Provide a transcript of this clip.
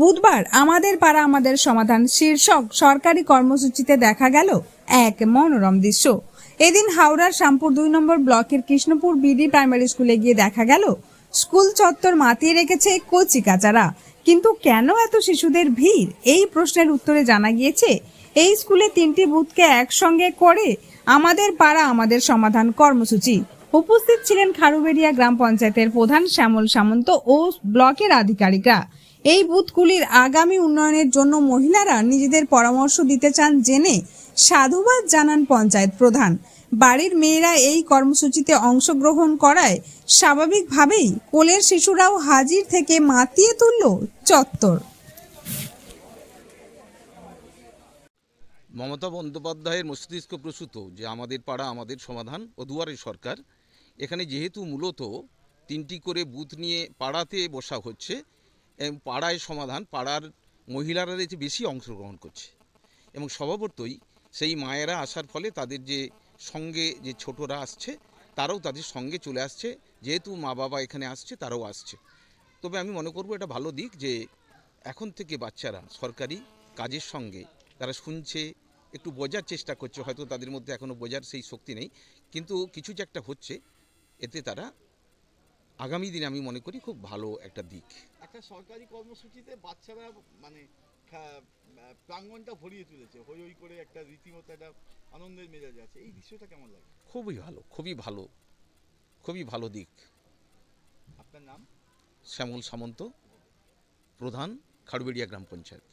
বুধবার আমাদের পাড়া আমাদের সমাধান শীর্ষক সরকারি কর্মসূচিতে দেখা গেল এক মনোরম দৃশ্য। এদিন হাওড়ার শ্যামপুর দুই নম্বর ব্লকের কৃষ্ণপুর বিডি প্রাইমারি স্কুলে গিয়ে দেখা গেল, স্কুল চত্বর মাতিয়ে রেখেছে কচি কাচারা। কিন্তু কেন এত শিশুদের ভিড়? এই প্রশ্নের উত্তরে জানা গিয়েছে, এই স্কুলে তিনটি বুথকে একসঙ্গে করে আমাদের পাড়া আমাদের সমাধান কর্মসূচি। উপস্থিত ছিলেন খারুবেড়িয়া গ্রাম পঞ্চায়েতের প্রধান শ্যামল সামন্ত ও ব্লকের আধিকারিকরা। এই বুথগুলির আগামী উন্নয়নের জন্য মহিলারা নিজেদের পরামর্শ দিতে চান জেনে সাধুবাদ জানান পঞ্চায়েত প্রধান। বাড়ির মেয়েরা এই কর্মসূচিতে অংশগ্রহণ করায় স্বাভাবিকভাবেই কোলের শিশুরাও হাজির থেকে মাতিয়ে তুলল চত্বর। মমতা বন্দ্যোপাধ্যায়ের মস্তিষ্ক প্রসূত যে আমাদের পাড়া আমাদের সমাধান ও দুয়ারে সরকার। এখানে যেহেতু মূলত তিনটি করে বুথ নিয়ে পাড়াতে বসা হচ্ছে পাড়ায় সমাধান, পাড়ার মহিলারা যে বেশি অংশগ্রহণ করছে। এবং স্বভাবতই সেই মায়েরা আসার ফলে তাদের যে সঙ্গে যে ছোটরা আসছে, তারাও তাদের সঙ্গে চলে আসছে। যেহেতু মা বাবা এখানে আসছে, তারাও আসছে। তবে আমি মনে করব এটা ভালো দিক যে এখন থেকে বাচ্চারা সরকারি কাজের সঙ্গে তারা শুনছে, একটু বোঝার চেষ্টা করছে। হয়তো তাদের মধ্যে এখনও বোঝার সেই শক্তি নেই। কিন্তু কিছু যে একটা হচ্ছে, এতে তারা আগামী দিনে আমি মনে করি খুব ভালো একটা দিক। একটা সরকারি কর্মসূচিতে বাচ্চারা মানে প্রাঙ্গণটা ভরিয়ে তুলেছে। হই হই করে একটা রীতিমতো একটা আনন্দের মেজাজ আছে। এই দৃশ্যটা কেমন লাগে? খুবই ভালো খুবই ভালো খুবই ভালো দিক। আপনার নাম? শ্যামল সামন্ত প্রধান খাড়ুবেড়িয়া গ্রাম পঞ্চায়েত।